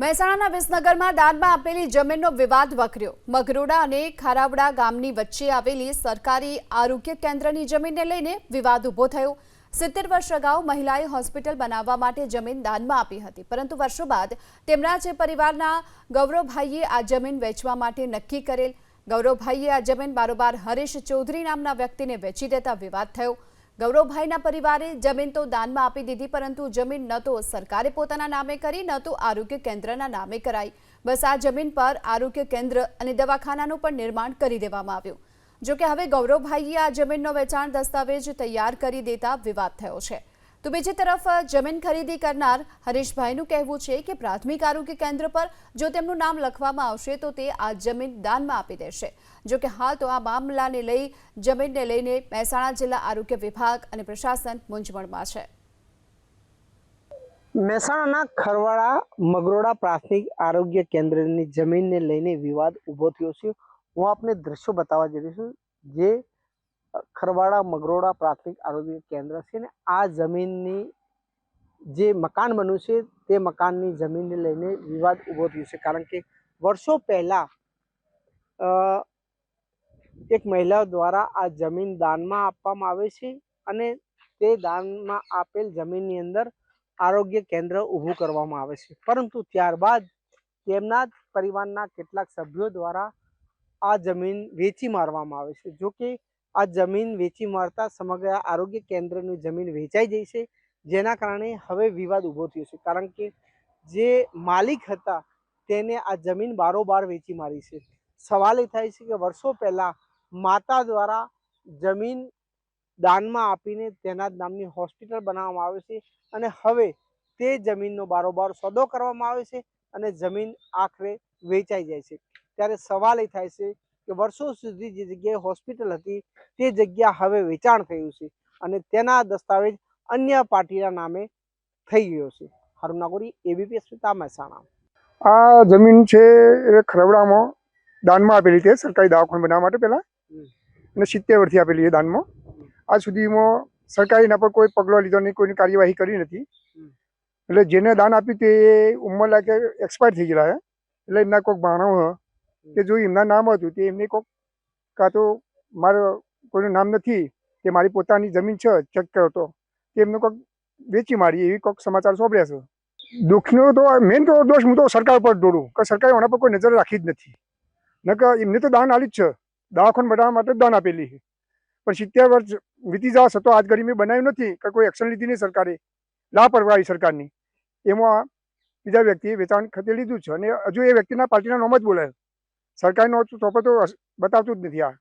મહેસાણાના વિસનગરમાં દાનમાં આપેલી જમીનનો વિવાદ વકર્યો. મગરોડા અને ખારાવડા ગામની વચ્ચે આવેલી સરકારી આરોગ્ય કેન્દ્રની જમીનને લઈને વિવાદ ઊભો થયો. સિત્તેર વર્ષ અગાઉ મહિલાએ હોસ્પિટલ બનાવવા માટે જમીન દાનમાં આપી હતી. પરંતુ વર્ષો બાદ તેમના જે પરિવારના ગૌરવભાઈએ આ જમીન વેચવા માટે નક્કી કરેલ. ગૌરવભાઈએ આ જમીન બારોબાર હરીશ ચૌધરી નામના વ્યક્તિને વેચી દેતા વિવાદ થયો. ગૌરવભાઈના પરિવારે જમીન તો દાનમાં આપી દીધી, પરંતુ જમીન ન તો સરકારે પોતાના નામે કરી, ન તો આરોગ્ય કેન્દ્રના નામે કરાઈ. બસ આ જમીન પર આરોગ્ય કેન્દ્ર અને દવાખાનાનું પણ નિર્માણ કરી દેવામાં આવ્યું. જોકે હવે ગૌરવભાઈએ આ જમીનનો વેચાણ દસ્તાવેજ તૈયાર કરી દેતા વિવાદ થયો છે. તો બીજી તરફ જમીન ખરીદી કરનાર હરીશભાઈનું કહેવું છે કે પ્રાથમિક આરોગ્ય કેન્દ્ર પર જો તેમનું નામ લખવામાં આવશે, તો તે આ જમીન દાનમાં આપી દેશે. જો કે હાલ તો આ મામલાને લઈ જમીનને લઈને મહેસાણા જિલ્લા આરોગ્ય વિભાગ અને પ્રશાસન મૂંઝવણમાં છે. મહેસાણાના ખરવાડા મગરોડા પ્રાથમિક આરોગ્ય કેન્દ્રની જમીનને લઈને વિવાદ ઊભો થયો છે. હું આપને દ્રશ્યો બતાવવા જઈ છું, જે ખરવાડા મગરોડા પ્રાથમિક આરોગ્ય કેન્દ્ર છે ને આ જમીનની જે મકાન બન્યું છે તે મકાનની જમીનને લઈને વિવાદ ઊભો થયો છે. કારણ કે વર્ષો પહેલાં એક મહિલા દ્વારા આ જમીન દાનમાં આપવામાં આવે છે અને તે દાનમાં આપેલ જમીનની અંદર આરોગ્ય કેન્દ્ર ઊભું કરવામાં આવે છે. પરંતુ ત્યારબાદ તેમના જ પરિવારના કેટલાક સભ્યો દ્વારા આ જમીન વેચી મારવામાં આવે છે. જો કે આ જમીન વેચી મારતા સમગ્ર આરોગ્ય કેન્દ્રની જમીન વેચાઈ જઈ છે. જેના કારણે હવે વિવાદ ઊભો થયો છે. કારણ કે જે માલિક હતા તેને આ જમીન બારોબાર વેચી મારી છે. સવાલ એ થાય છે કે વર્ષો પહેલાં માતા દ્વારા જમીન દાનમાં આપીને તેના નામની હોસ્પિટલ બનાવવામાં આવે છે અને હવે તે જમીનનો બારોબાર સોદો કરવામાં આવે છે અને જમીન આખરે વેચાઈ જાય છે. ત્યારે સવાલ એ થાય છે કે વર્ષો સુધી જે જગ્યાએ હોસ્પિટલ હતી તે જગ્યા હવે વેચાણ થયું છે અને તેના દસ્તાવેજ અન્ય પાર્ટીના નામે થઈ ગયો છે. હરુનાગોરી એબીપી અસ્મિતા મહેસાણા. આ જમીન છે એ ખરવડામાં દાનમાં આપેલી છે સરકારી દવાખાનું બનાવવા માટે પહેલાં. અને સિત્તેર વર્ષથી આપેલી છે દાનમાં. આજ સુધીમાં સરકારે એના પર કોઈ પગલો લીધો નહીં કોઈની કાર્યવાહી કરી નથી. એટલે જેને દાન આપ્યું તે ઉંમર લાગે એક્સપાયર થઈ ગયેલા છે. એટલે એમના કોઈક હ કે જો એમના નામ હતું તે એમને કોઈક કાં તો મારું કોઈનું નામ નથી કે મારી પોતાની જમીન છે, ચેક કર્યો તો, તે એમને કોઈક વેચી મારી એવી કોઈક સમાચાર સોંપડ્યા છે. દુઃખનો તો મેઇન તો દોષ હું તો સરકાર પર દોડું, કે સરકારે એના પર કોઈ નજર રાખી જ નથી. નકર એમને તો દાન આલી જ છે, દવાખાન બનાવવા માટે દાન આપેલી છે. પણ સિત્તેર વર્ષ વીતી જવા છતાં આજ ઘડી મેં બનાવ્યું નથી, કે કોઈ એક્શન લીધી નહીં સરકારે, લાપરવાહી સરકારની. એમાં બીજા વ્યક્તિએ વેચાણ ખતે લીધું છે અને હજુ એ વ્યક્તિના પાર્ટીના નામ જ બોલે છે સરકારનો ચોપડો બતાવતું જ નથી આ.